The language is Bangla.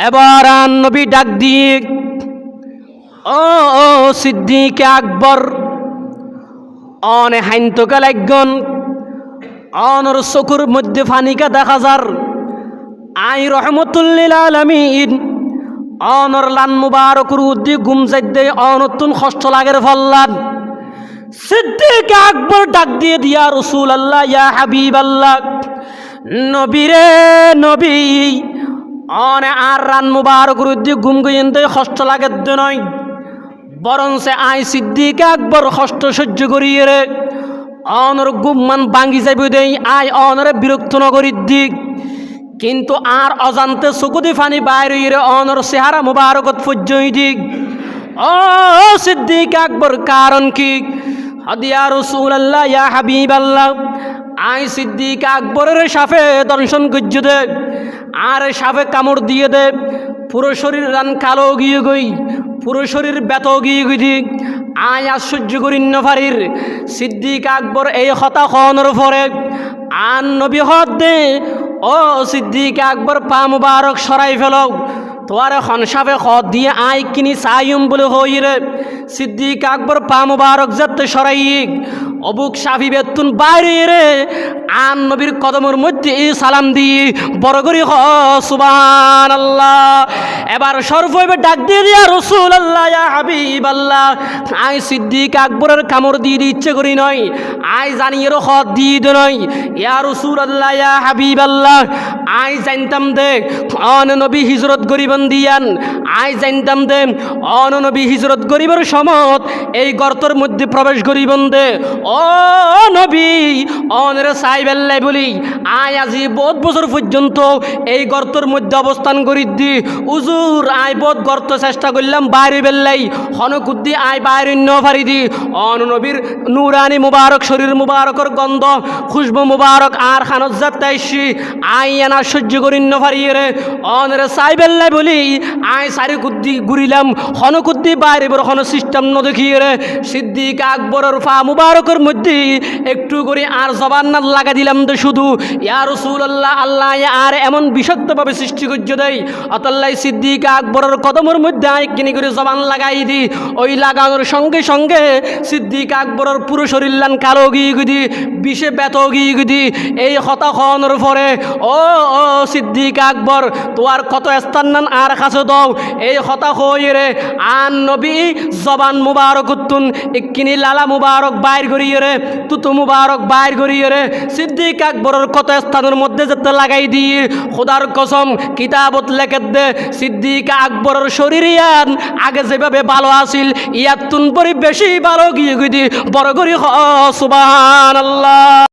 এবার নবী ডাক দিয়ে, ও সিদ্দিক আকবর, অনে হাইন্তকাল একজন অনর চকুর মধ্যে ফানিকা দেখা যার, আই রহমতুল্লিল আলমিন, অনর লান মুবারকুর উদ্দি গুম যাইতে অনতুন কষ্ট লাগের ফল্লান। সিদ্দিক আকবর ডাক দিয়ে দিয়া রসুল আল্লাহ ইয়া হাবিব আল্লাহ নবীরে নবী অনে আর রান মুবারকুর উদ্দি গুম গইতে কষ্ট লাগে নয় সে আই সিদ্দিক আকবর কষ্ট সহ্য করিয়ে রে। অনর গুমমান বাঙ্গি যাবি দেই, আই অনরে বিরক্ত নগরীর দিক। কিন্তু আর অজান্তে চকুদি ফানি বাইরে রে, অনর চেহারা মুবারকত পর্যই দিক। ও সিদ্দিক আকবর কারণ কি? হদিয়া রসুল আল্লাহ ইয়া হাবিব আল্লাহ আই সিদ্দিক আকবরের সাফে দর্শন করছ দে। আর সাপে কামড় দিয়ে দে। পুরো শরীর রান কালো গিয়ে গই, পুরো শরীর ব্যত গিয়ে গই আয় আশ্চর্য করি নফারির সিদ্দিক আকবর এই হতাশনের পরে, আন নবী হদ দে, ও সিদ্দিক আকবর পা মুবারক সরাই ফেলও। তোয়ার হনসাবে হদ দিয়ে আই কিনি চাইম বলে হই রে। সিদ্দিক আকবর পা মুবারক যাতে সরাই, অবুক সাফি বেতুন বাইরে রে আন নবীর কদমের মধ্যে সালাম দিয়ে বড় করি হ সুবান আল্লাহ এবার সর্ববে ডাক দিয়ে দিয়া রসুল আল্লাহ হাবিব আল্লাহ আই সিদ্দিক আকবরের কামড় দিয়ে ইচ্ছে করি নয়, আই জানি এর হদ দিয়ে দে নয়। ইয়া রসুল আল্লাহ ইয়া হাবিব আল্লাহ আই জানতাম দে, অন নবী হিজরত গরিবন দিয়ান আই জানতাম দে, অন নবী হিজরত গরিবের সমত, এই গর্তর মধ্যে প্রবেশ গরিবন দে। ও নবী, অনের সাইবেল্লাই বলি আয় আজি বহুত বছর পর্যন্ত এই গর্তর মধ্যে অবস্থান করি দি। উজুর আয় বহুত গর্ত চেষ্টা করলাম, বাইরে বেল্লাই, হনকুদ্দি আয় বাইরে ন ফারি দি। অননবীর নুরানি মুবারক, শরীর মুবারকর গন্ধ, খুশবু মুবারক আর খানজাত তাইসি আই এনা সহ্য করি ন ফারিয়ে রে। অনরে সাইবেল্লাই বলি আয় সারি কুদ্দি ঘুরিলাম, হনকুদ্দি বাইরে বড় হন সিস্টেম ন দেখিয়ে রে। সিদ্দিক আকবরের ফা মুবারকের মধ্যে একটু করে আর জবান না লাগা দিলাম তো শুধু। ইয়া রসুল আল্লাহ আল্লাহ আর এমন বিষাক্তভাবে সৃষ্টি করছে দেয় অতল্লাই সিদ্দিক আকবরের কদমের মধ্যে আয় কিনি করে জবান লাগাই দি। ওই লাগানোর সঙ্গে সঙ্গে সিদ্দিক আকবরের পুরো শরীর লান কালো গিয়ে গুদি বিষে ব্যত গিয়ে গুদি এই হতাশনের পরে, ও ও, সিদ্দিক আকবর, তোয়ার কত স্থান নান আর কাছে দাও। এই হতাশ হয়ে রে, আন নবী, জবান মুবারক উত্তুন। ইকিনি লালা মুবারক বাইর করিয়ে রে, তুতু মুবারক বাইর করিয়ে রে সিদ্দিক আকবরের কত স্থানের মধ্যে যেতে লাগাই দিয়ে খোদার কসম, কিতাবত লেখে দে, সিদ্দিক আকবরের শরীরিয়ান আগে যেভাবে ভালো আছিল ইয়াতুন পরি বেশি ভালো গিয়ে গিয়ে বড় করি হ সুবাহ আল্লাহ